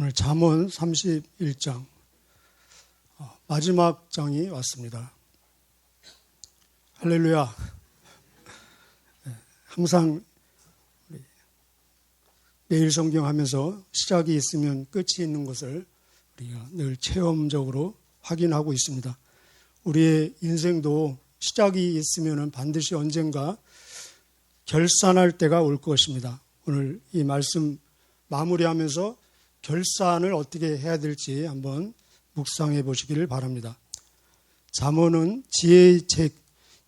오늘 잠언 31장 어, 마지막 장이 왔습니다. 할렐루야. 네, 항상 매일 성경 하면서 시작이 있으면 끝이 있는 것을 우리가 늘 체험적으로 확인하고 있습니다. 우리의 인생도 시작이 있으면 반드시 언젠가 결산할 때가 올 것입니다. 오늘 이 말씀 마무리하면서 결산을 어떻게 해야 될지 한번 묵상해 보시기를 바랍니다. 잠언은 지혜의 책,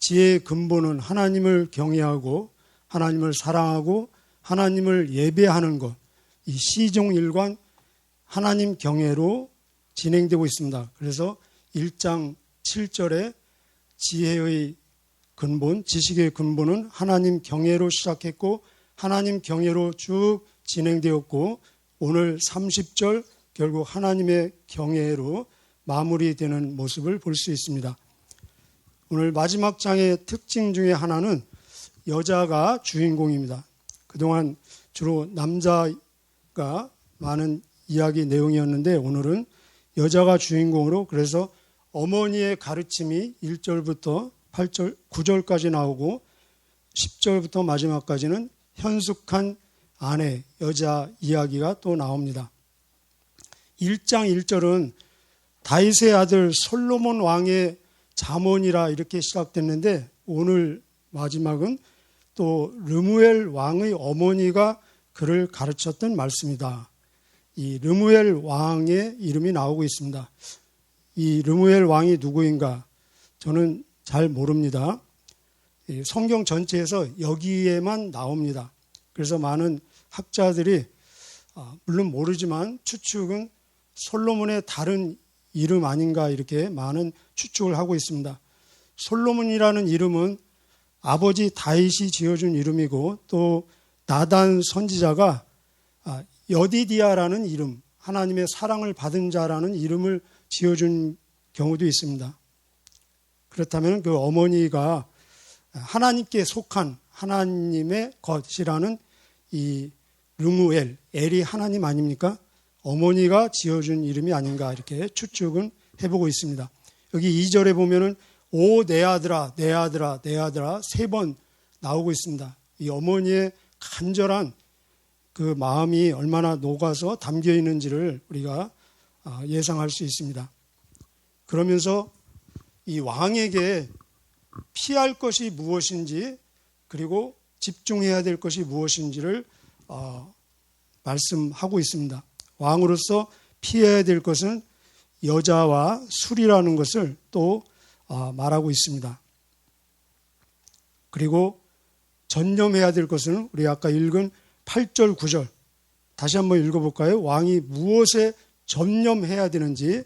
지혜의 근본은 하나님을 경외하고 하나님을 사랑하고 하나님을 예배하는 것, 이 시종일관 하나님 경외로 진행되고 있습니다. 그래서 1장 7절에 지혜의 근본, 지식의 근본은 하나님 경외로 시작했고 하나님 경외로 쭉 진행되었고 오늘 30절 결국 하나님의 경외로 마무리되는 모습을 볼 수 있습니다. 오늘 마지막 장의 특징 중에 하나는 여자가 주인공입니다. 그동안 주로 남자가 많은 이야기 내용이었는데 오늘은 여자가 주인공으로 그래서 어머니의 가르침이 1절부터 8절, 9절까지 나오고 10절부터 마지막까지는 현숙한 아내, 여자 이야기가 또 나옵니다. 1장 1절은 다윗의 아들 솔로몬 왕의 자문이라 이렇게 시작됐는데 오늘 마지막은 또 르무엘 왕의 어머니가 그를 가르쳤던 말씀이다. 이 르무엘 왕의 이름이 나오고 있습니다. 이 르무엘 왕이 누구인가? 저는 잘 모릅니다. 성경 전체에서 여기에만 나옵니다. 그래서 많은 학자들이 아, 물론 모르지만 추측은 솔로몬의 다른 이름 아닌가 이렇게 많은 추측을 하고 있습니다. 솔로몬이라는 이름은 아버지 다윗이 지어준 이름이고 또 나단 선지자가 아, 여디디아라는 이름, 하나님의 사랑을 받은 자라는 이름을 지어준 경우도 있습니다. 그렇다면 그 어머니가 하나님께 속한 하나님의 것이라는 이 르무엘, 엘이 하나님 아닙니까? 어머니가 지어준 이름이 아닌가 이렇게 추측은 해보고 있습니다. 여기 2절에 보면은 오 내 아들아 내 아들아 내 아들아 세 번 나오고 있습니다. 이 어머니의 간절한 그 마음이 얼마나 녹아서 담겨 있는지를 우리가 아, 예상할 수 있습니다. 그러면서 이 왕에게 피할 것이 무엇인지 그리고 집중해야 될 것이 무엇인지를 어, 말씀하고 있습니다. 왕으로서 피해야 될 것은 여자와 술이라는 것을 또 어, 말하고 있습니다. 그리고 전념해야 될 것은 우리 아까 읽은 8절, 9절 다시 한번 읽어볼까요? 왕이 무엇에 전념해야 되는지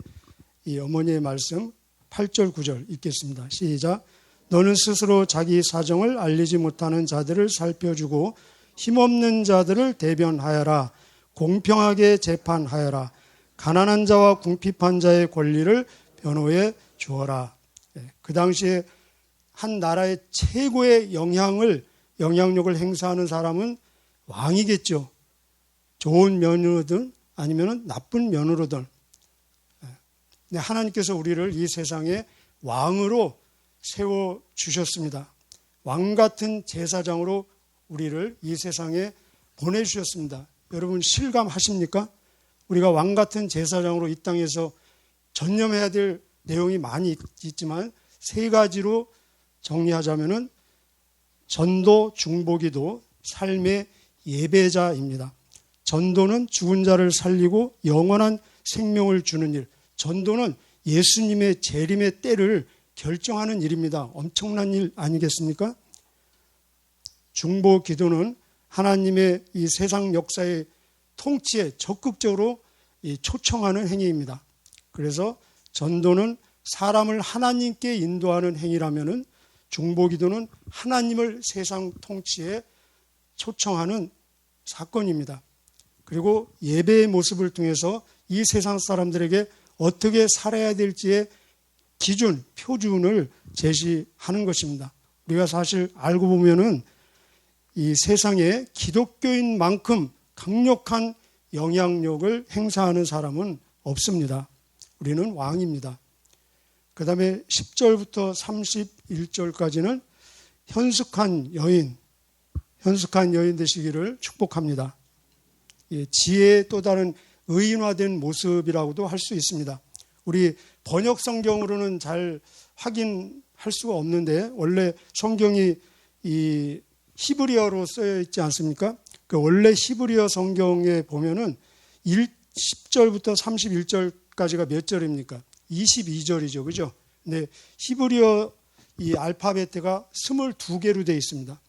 이 어머니의 말씀 8절, 9절 읽겠습니다. 시작. 너는 스스로 자기 사정을 알리지 못하는 자들을 살펴주고 힘없는 자들을 대변하여라. 공평하게 재판하여라. 가난한 자와 궁핍한 자의 권리를 변호해 주어라. 예, 그 당시에 한 나라의 최고의 영향을 영향력을 행사하는 사람은 왕이겠죠. 좋은 면으로든 아니면 나쁜 면으로든. 예, 하나님께서 우리를 이 세상에 왕으로 세워 주셨습니다. 왕 같은 제사장으로 우리를 이 세상에 보내주셨습니다. 여러분 실감하십니까? 우리가 왕 같은 제사장으로 이 땅에서 전념해야 될 내용이 많이 있지만 세 가지로 정리하자면은 전도, 중보기도, 삶의 예배자입니다. 전도는 죽은 자를 살리고 영원한 생명을 주는 일. 전도는 예수님의 재림의 때를 결정하는 일입니다. 엄청난 일 아니겠습니까? 중보 기도는 하나님의 이 세상 역사의 통치에 적극적으로 초청하는 행위입니다. 그래서 전도는 사람을 하나님께 인도하는 행위라면은 중보 기도는 하나님을 세상 통치에 초청하는 사건입니다. 그리고 예배의 모습을 통해서 이 세상 사람들에게 어떻게 살아야 될지의 기준, 표준을 제시하는 것입니다. 우리가 사실 알고 보면은 이 세상에 기독교인만큼 강력한 영향력을 행사하는 사람은 없습니다. 우리는 왕입니다. 그 다음에 10절부터 31절까지는 현숙한 여인, 현숙한 여인 되시기를 축복합니다. 예, 지혜의 또 다른 의인화된 모습이라고도 할 수 있습니다. 우리 번역 성경으로는 잘 확인할 수가 없는데 원래 성경이 이 히브리어로 쓰여 있지 않습니까? 그 원래 히브리어 성경에 보면은 1, 10절부터 31절까지가 몇 절입니까? 22절이죠. 그죠? 근데 히브리어 이 알파벳가 22개로 되어 있습니다.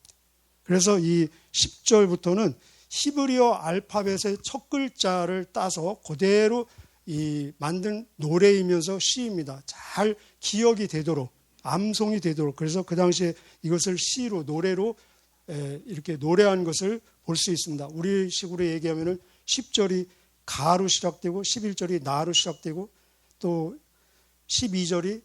그래서 이 10절부터는 히브리어 알파벳의 첫 글자를 따서 그대로 이 만든 노래이면서 시입니다. 잘 기억이 되도록 암송이 되도록 그래서 그 당시에 이것을 시로 노래로 이렇게 노래한 것을 볼 수 있습니다. 우리 식으로 얘기하면은 10절이 가로 시작되고 11절이 나로 시작되고 또 12절이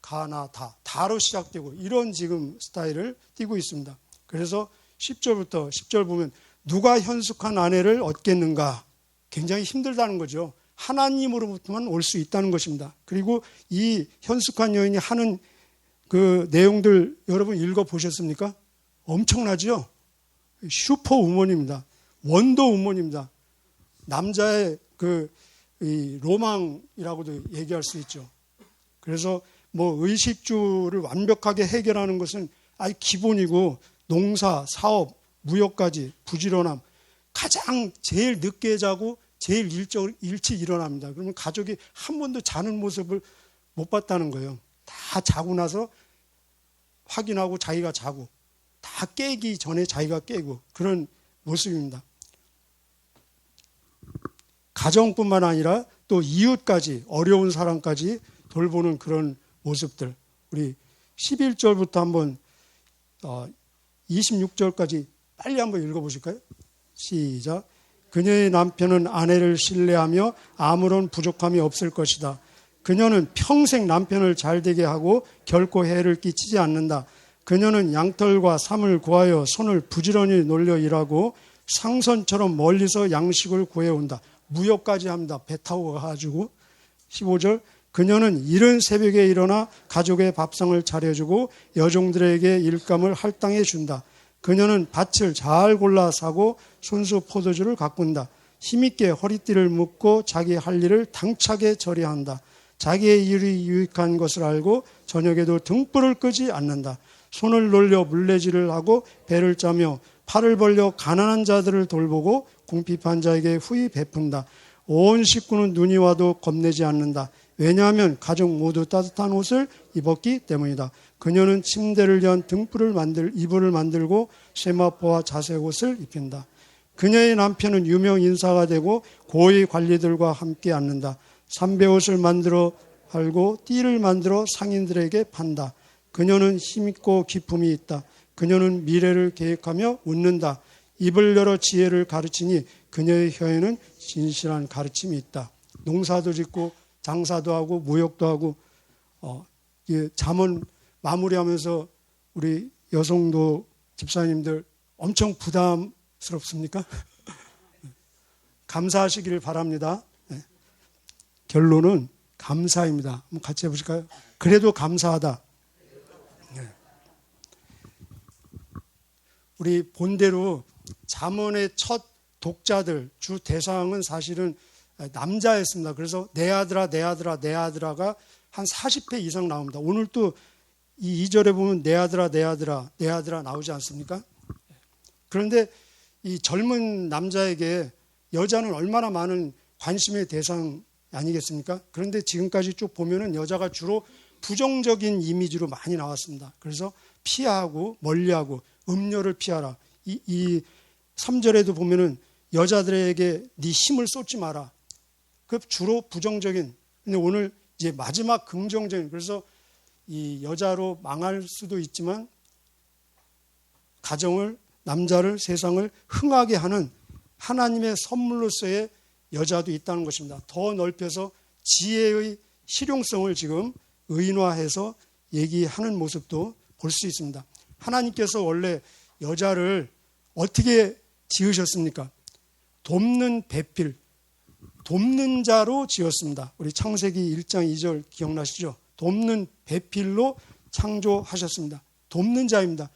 가나 다 다로 시작되고 이런 지금 스타일을 띠고 있습니다. 그래서 10절부터 10절 보면 누가 현숙한 아내를 얻겠는가? 굉장히 힘들다는 거죠. 하나님으로부터만 올 수 있다는 것입니다. 그리고 이 현숙한 여인이 하는 그 내용들 여러분 읽어 보셨습니까? 엄청나죠? 슈퍼 우먼입니다. 원더 우먼입니다. 남자의 그 로망이라고도 얘기할 수 있죠. 그래서 뭐 의식주를 완벽하게 해결하는 것은 아주 기본이고 농사, 사업, 무역까지 부지런함 가장 제일 늦게 자고 제일 일적, 일찍 일어납니다. 그러면 가족이 한 번도 자는 모습을 못 봤다는 거예요. 다 자고 나서 확인하고 자기가 자고 다 깨기 전에 자기가 깨고 그런 모습입니다. 가정뿐만 아니라 또 이웃까지 어려운 사람까지 돌보는 그런 모습들. 우리 11절부터 한번 26절까지 어, 빨리 한번 읽어보실까요? 시작. 그녀의 남편은 아내를 신뢰하며 아무런 부족함이 없을 것이다. 그녀는 평생 남편을 잘 되게 하고 결코 해를 끼치지 않는다. 그녀는 양털과 삼을 구하여 손을 부지런히 놀려 일하고 상선처럼 멀리서 양식을 구해온다. 무역까지 합니다. 배 타고 가가지고. 15절. 그녀는 이른 새벽에 일어나 가족의 밥상을 차려주고 여종들에게 일감을 할당해 준다. 그녀는 밭을 잘 골라 사고 손수 포도주를 가꾼다. 힘있게 허리띠를 묶고 자기 할 일을 당차게 처리한다. 자기의 일이 유익한 것을 알고 저녁에도 등불을 끄지 않는다. 손을 놀려 물레질을 하고 배를 짜며 팔을 벌려 가난한 자들을 돌보고 궁핍한 자에게 후히 베푼다. 온 식구는 눈이 와도 겁내지 않는다. 왜냐하면 가족 모두 따뜻한 옷을 입었기 때문이다. 그녀는 침대를 연 등불을 만들 이불을 만들고 세마포와 자색 옷을 입힌다. 그녀의 남편은 유명 인사가 되고 고위 관리들과 함께 앉는다. 삼배 옷을 만들어 팔고 띠를 만들어 상인들에게 판다. 그녀는 힘있고 기품이 있다. 그녀는 미래를 계획하며 웃는다. 입을 열어 지혜를 가르치니 그녀의 혀에는 진실한 가르침이 있다. 농사도 짓고 장사도 하고 무역도 하고 어, 잠언 마무리하면서 우리 여성도 집사님들 엄청 부담스럽습니까? 감사하시기를 바랍니다. 네. 결론은 감사입니다. 같이 해보실까요? 그래도 감사하다. 우리 본대로 잠언의 첫 독자들 주 대상은 사실은 남자였습니다. 그래서 내 아들아 내 아들아 내 아들아가 한 40회 이상 나옵니다. 오늘 또 이 2절에 보면 내 아들아 내 아들아 내 아들아 나오지 않습니까? 그런데 이 젊은 남자에게 여자는 얼마나 많은 관심의 대상 아니겠습니까? 그런데 지금까지 쭉 보면은 여자가 주로 부정적인 이미지로 많이 나왔습니다. 그래서 피하고 멀리하고 음료를 피하라. 이, 이 3절에도 보면은 여자들에게 네 힘을 쏟지 마라. 그 주로 부정적인 근데 오늘 이제 마지막 긍정적인 그래서 이 여자로 망할 수도 있지만 가정을 남자를 세상을 흥하게 하는 하나님의 선물로서의 여자도 있다는 것입니다. 더 넓혀서 지혜의 실용성을 지금 의인화해서 얘기하는 모습도 볼 수 있습니다. 하나님께서 원래 여자를 어떻게 지으셨습니까? 돕는 배필, 돕는 자로 지었습니다. 우리 창세기 1장 2절 기억나시죠? 돕는 배필로 창조하셨습니다. 돕는 자입니다.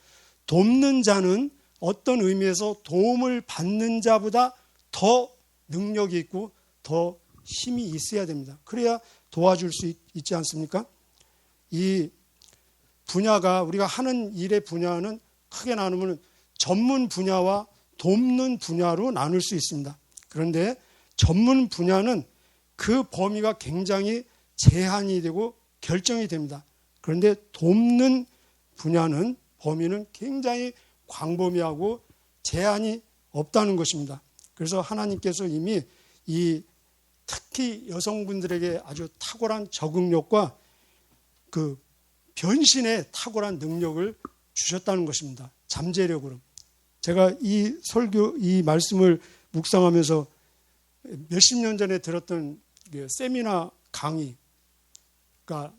돕는 자는 어떤 의미에서 도움을 받는 자보다 더 능력이 있고 더 힘이 있어야 됩니다. 그래야 도와줄 수 있, 있지 않습니까? 이 분야가 우리가 하는 일의 분야는 크게 나누면 전문 분야와 돕는 분야로 나눌 수 있습니다. 그런데 전문 분야는 그 범위가 굉장히 제한이 되고 결정이 됩니다. 그런데 돕는 분야는 범위는 굉장히 광범위하고 제한이 없다는 것입니다. 그래서 하나님께서 이미 이 특히 여성분들에게 아주 탁월한 적응력과 그 변신의 탁월한 능력을 주셨다는 것입니다. 잠재력으로. 제가 이 설교, 이 말씀을 묵상하면서 몇십 년 전에 들었던 그 세미나 강의가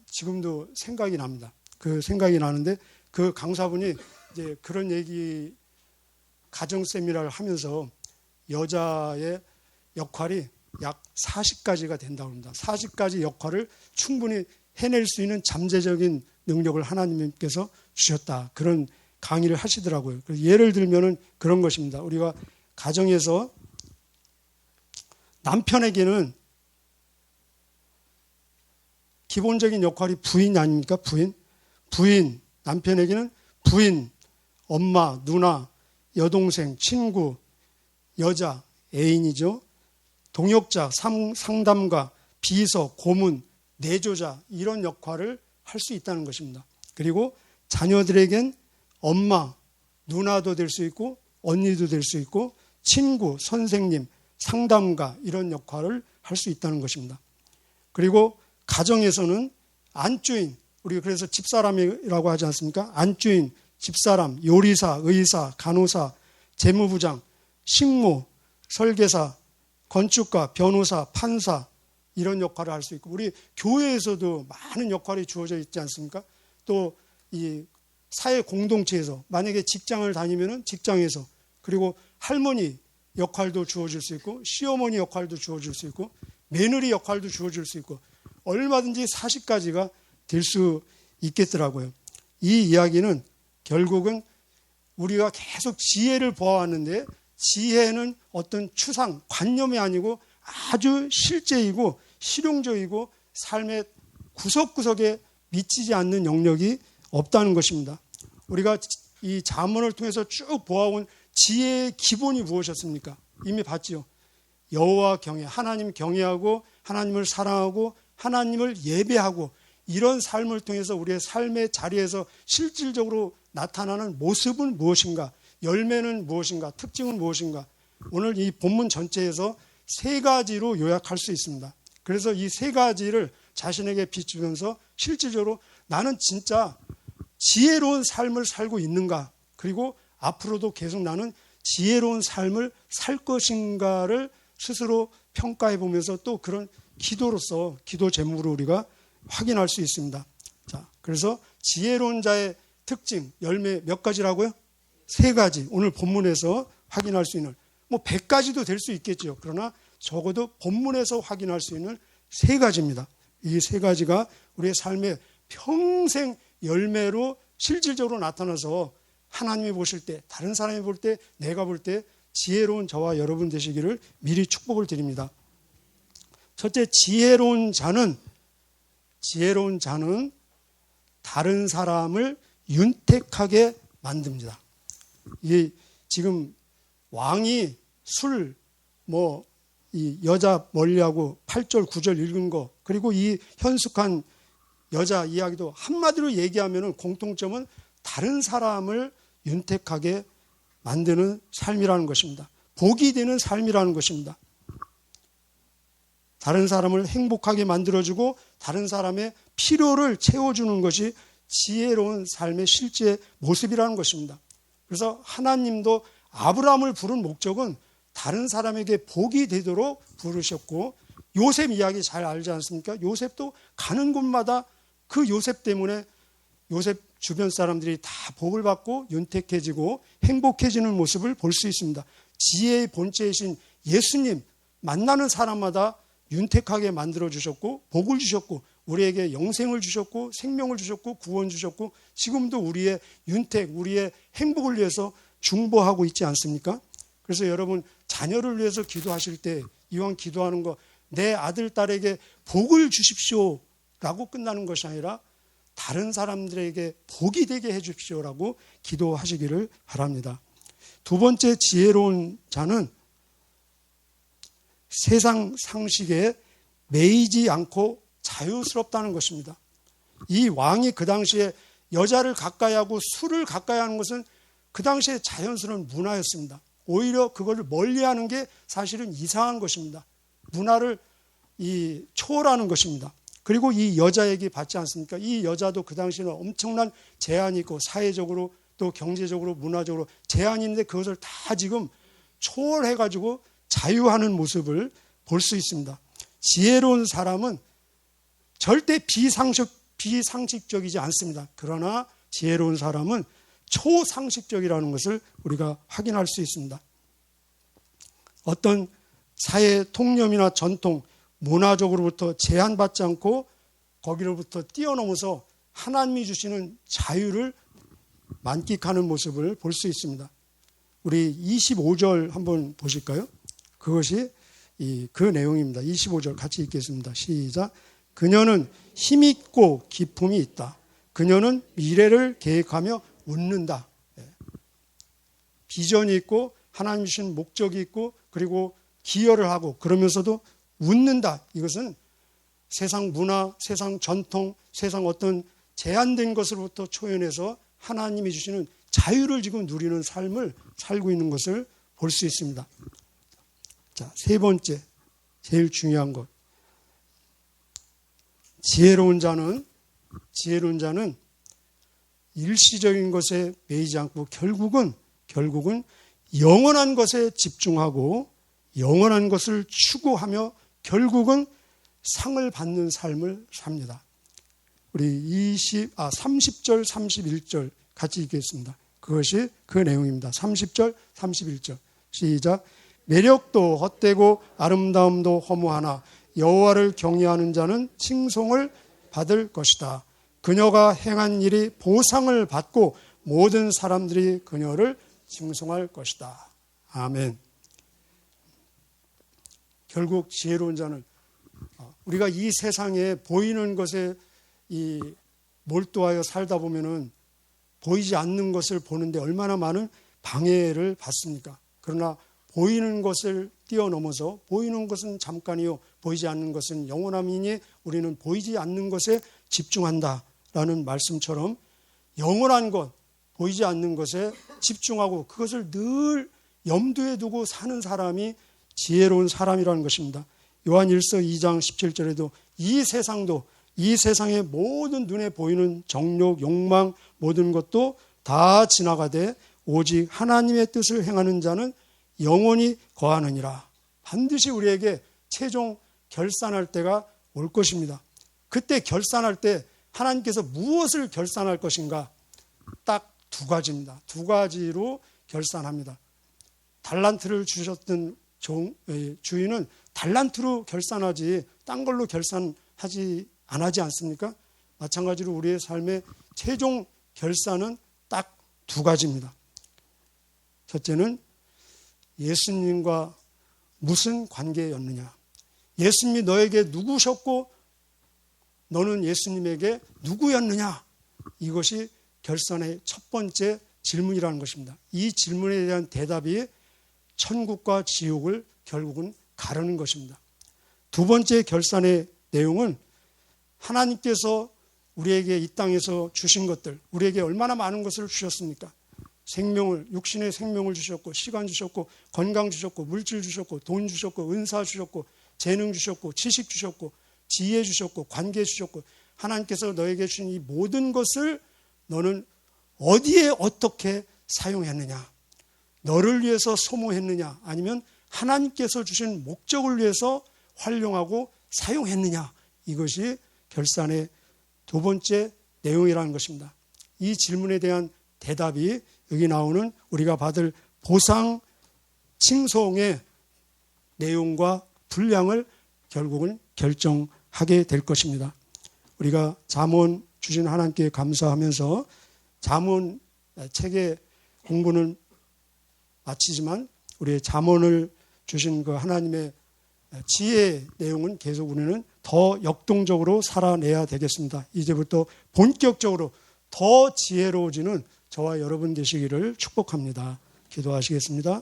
지금도 생각이 납니다. 그 생각이 나는데 그 강사분이 이제 그런 얘기 가정 세미나를 하면서 여자의 역할이 약 40가지가 된다고 합니다. 40가지 역할을 충분히 해낼 수 있는 잠재적인 능력을 하나님께서 주셨다. 그런 강의를 하시더라고요. 예를 들면은 그런 것입니다. 우리가 가정에서 남편에게는 기본적인 역할이 부인 아닙니까? 부인. 부인. 남편에게는 부인, 엄마, 누나, 여동생, 친구, 여자, 애인이죠. 동역자, 상, 상담가, 비서, 고문, 내조자 이런 역할을 할 수 있다는 것입니다. 그리고 자녀들에겐 엄마, 누나도 될 수 있고 언니도 될 수 있고 친구, 선생님, 상담가 이런 역할을 할 수 있다는 것입니다. 그리고 가정에서는 안주인, 우리 그래서 집사람이라고 하지 않습니까? 안주인, 집사람, 요리사, 의사, 간호사, 재무부장, 식모, 설계사, 건축가, 변호사, 판사 이런 역할을 할 수 있고 우리 교회에서도 많은 역할이 주어져 있지 않습니까? 또 이 사회 공동체에서 만약에 직장을 다니면은 직장에서 그리고 할머니 역할도 주어질 수 있고 시어머니 역할도 주어질 수 있고 며느리 역할도 주어질 수 있고 얼마든지 40가지가 될 수 있겠더라고요. 이 이야기는 결국은 우리가 계속 지혜를 보아왔는데 지혜는 어떤 추상, 관념이 아니고 아주 실제이고 실용적이고 삶의 구석구석에 미치지 않는 영역이 없다는 것입니다. 우리가 이 자문을 통해서 쭉 보아온 지혜의 기본이 무엇이었습니까? 이미 봤지요. 여호와 경외, 하나님 경외하고 하나님을 사랑하고 하나님을 예배하고 이런 삶을 통해서 우리의 삶의 자리에서 실질적으로 나타나는 모습은 무엇인가? 열매는 무엇인가? 특징은 무엇인가? 오늘 이 본문 전체에서 세 가지로 요약할 수 있습니다. 그래서 이 세 가지를 자신에게 비추면서 실질적으로 나는 진짜 지혜로운 삶을 살고 있는가? 그리고 앞으로도 계속 나는 지혜로운 삶을 살 것인가를 스스로 평가해 보면서 또 그런 기도로서 기도 제목으로 우리가 확인할 수 있습니다. 자, 그래서 지혜로운 자의 특징 열매 몇 가지라고요? 세 가지. 오늘 본문에서 확인할 수 있는 뭐 100가지도 될 수 있겠죠. 그러나 적어도 본문에서 확인할 수 있는 세 가지입니다. 이 세 가지가 우리의 삶의 평생 열매로 실질적으로 나타나서 하나님이 보실 때, 다른 사람이 볼 때, 내가 볼 때 지혜로운 저와 여러분 되시기를 미리 축복을 드립니다. 첫째, 지혜로운 자는 지혜로운 자는 다른 사람을 윤택하게 만듭니다. 이 지금 왕이 술, 뭐, 이 여자 멀리하고 8절, 9절 읽은 거, 그리고 이 현숙한 여자 이야기도 한마디로 얘기하면 공통점은 다른 사람을 윤택하게 만드는 삶이라는 것입니다. 복이 되는 삶이라는 것입니다. 다른 사람을 행복하게 만들어주고 다른 사람의 필요를 채워주는 것이 지혜로운 삶의 실제 모습이라는 것입니다. 그래서 하나님도 아브라함을 부른 목적은 다른 사람에게 복이 되도록 부르셨고 요셉 이야기 잘 알지 않습니까? 요셉도 가는 곳마다 그 요셉 때문에 요셉 주변 사람들이 다 복을 받고 윤택해지고 행복해지는 모습을 볼 수 있습니다. 지혜의 본체이신 예수님 만나는 사람마다 윤택하게 만들어 주셨고 복을 주셨고 우리에게 영생을 주셨고 생명을 주셨고 구원 주셨고 지금도 우리의 윤택, 우리의 행복을 위해서 중보하고 있지 않습니까? 그래서 여러분 자녀를 위해서 기도하실 때 이왕 기도하는 거 내 아들 딸에게 복을 주십시오라고 끝나는 것이 아니라 다른 사람들에게 복이 되게 해 주십시오라고 기도하시기를 바랍니다. 두 번째 지혜로운 자는 세상 상식에 매이지 않고 자유스럽다는 것입니다. 이 왕이 그 당시에 여자를 가까이 하고 술을 가까이 하는 것은 그 당시에 자연스러운 문화였습니다. 오히려 그거를 멀리 하는 게 사실은 이상한 것입니다. 문화를 이 초월하는 것입니다. 그리고 이 여자에게 받지 않습니까? 이 여자도 그 당시에는 엄청난 제한이 있고 사회적으로 또 경제적으로 문화적으로 제한이 있는데 그것을 다 지금 초월해 가지고 자유하는 모습을 볼 수 있습니다. 지혜로운 사람은 절대 비상식 비상식적이지 않습니다. 그러나 지혜로운 사람은 초상식적이라는 것을 우리가 확인할 수 있습니다. 어떤 사회 통념이나 전통, 문화적으로부터 제한받지 않고 거기로부터 뛰어넘어서 하나님이 주시는 자유를 만끽하는 모습을 볼 수 있습니다. 우리 25절 한번 보실까요? 그것이 그 내용입니다. 25절 같이 읽겠습니다. 시작. 그녀는 힘있고 기품이 있다. 그녀는 미래를 계획하며 웃는다. 예. 비전이 있고 하나님 주신 목적이 있고 그리고 기여를 하고 그러면서도 웃는다. 이것은 세상 문화, 세상 전통, 세상 어떤 제한된 것으로부터 초연해서 하나님이 주시는 자유를 지금 누리는 삶을 살고 있는 것을 볼 수 있습니다. 자, 세 번째, 제일 중요한 것. 지혜로운 자는, 지혜로운 자는 일시적인 것에 매이지 않고 결국은, 결국은 영원한 것에 집중하고 영원한 것을 추구하며 결국은 상을 받는 삶을 삽니다. 우리 20, 아, 30절, 31절 같이 읽겠습니다. 그것이 그 내용입니다. 30절, 31절. 시작. 매력도 헛되고 아름다움도 허무하나 여호와를 경외하는 자는 칭송을 받을 것이다. 그녀가 행한 일이 보상을 받고 모든 사람들이 그녀를 칭송할 것이다. 아멘. 결국 지혜로운 자는 어, 우리가 이 세상에 보이는 것에 이 몰두하여 살다 보면은 보이지 않는 것을 보는데 얼마나 많은 방해를 받습니까? 그러나 보이는 것을 뛰어넘어서 보이는 것은 잠깐이요 보이지 않는 것은 영원함이니 우리는 보이지 않는 것에 집중한다 라는 말씀처럼 영원한 것 보이지 않는 것에 집중하고 그것을 늘 염두에 두고 사는 사람이 지혜로운 사람이라는 것입니다. 요한 1서 2장 17절에도 이 세상도 이 세상의 모든 눈에 보이는 정욕, 욕망 모든 것도 다 지나가되 오직 하나님의 뜻을 행하는 자는 영원히 거하느니라. 반드시 우리에게 최종 결산할 때가 올 것입니다. 그때 결산할 때 하나님께서 무엇을 결산할 것인가? 딱 두 가지입니다. 두 가지로 결산합니다. 달란트를 주셨던 주인은 달란트로 결산하지 딴 걸로 결산하지 안 하지 않습니까? 마찬가지로 우리의 삶의 최종 결산은 딱 두 가지입니다. 첫째는 예수님과 무슨 관계였느냐. 예수님이 너에게 누구셨고 너는 예수님에게 누구였느냐. 이것이 결산의 첫 번째 질문이라는 것입니다. 이 질문에 대한 대답이 천국과 지옥을 결국은 가르는 것입니다. 두 번째 결산의 내용은 하나님께서 우리에게 이 땅에서 주신 것들, 우리에게 얼마나 많은 것을 주셨습니까? 생명을, 육신의 생명을 주셨고, 시간 주셨고, 건강 주셨고, 물질 주셨고, 돈 주셨고, 은사 주셨고, 재능 주셨고, 지식 주셨고, 지혜 주셨고, 관계 주셨고, 하나님께서 너에게 주신 이 모든 것을 너는 어디에 어떻게 사용했느냐? 너를 위해서 소모했느냐? 아니면 하나님께서 주신 목적을 위해서 활용하고 사용했느냐? 이것이 결산의 두 번째 내용이라는 것입니다. 이 질문에 대한 대답이 여기 나오는 우리가 받을 보상 칭송의 내용과 분량을 결국은 결정 하게 될 것입니다. 우리가 잠언 주신 하나님께 감사하면서 잠언 책의 공부는 마치지만 우리의 잠언을 주신 그 하나님의 지혜의 내용은 계속 우리는 더 역동적으로 살아내야 되겠습니다. 이제부터 본격적으로 더 지혜로워지는 저와 여러분 되시기를 축복합니다. 기도하시겠습니다.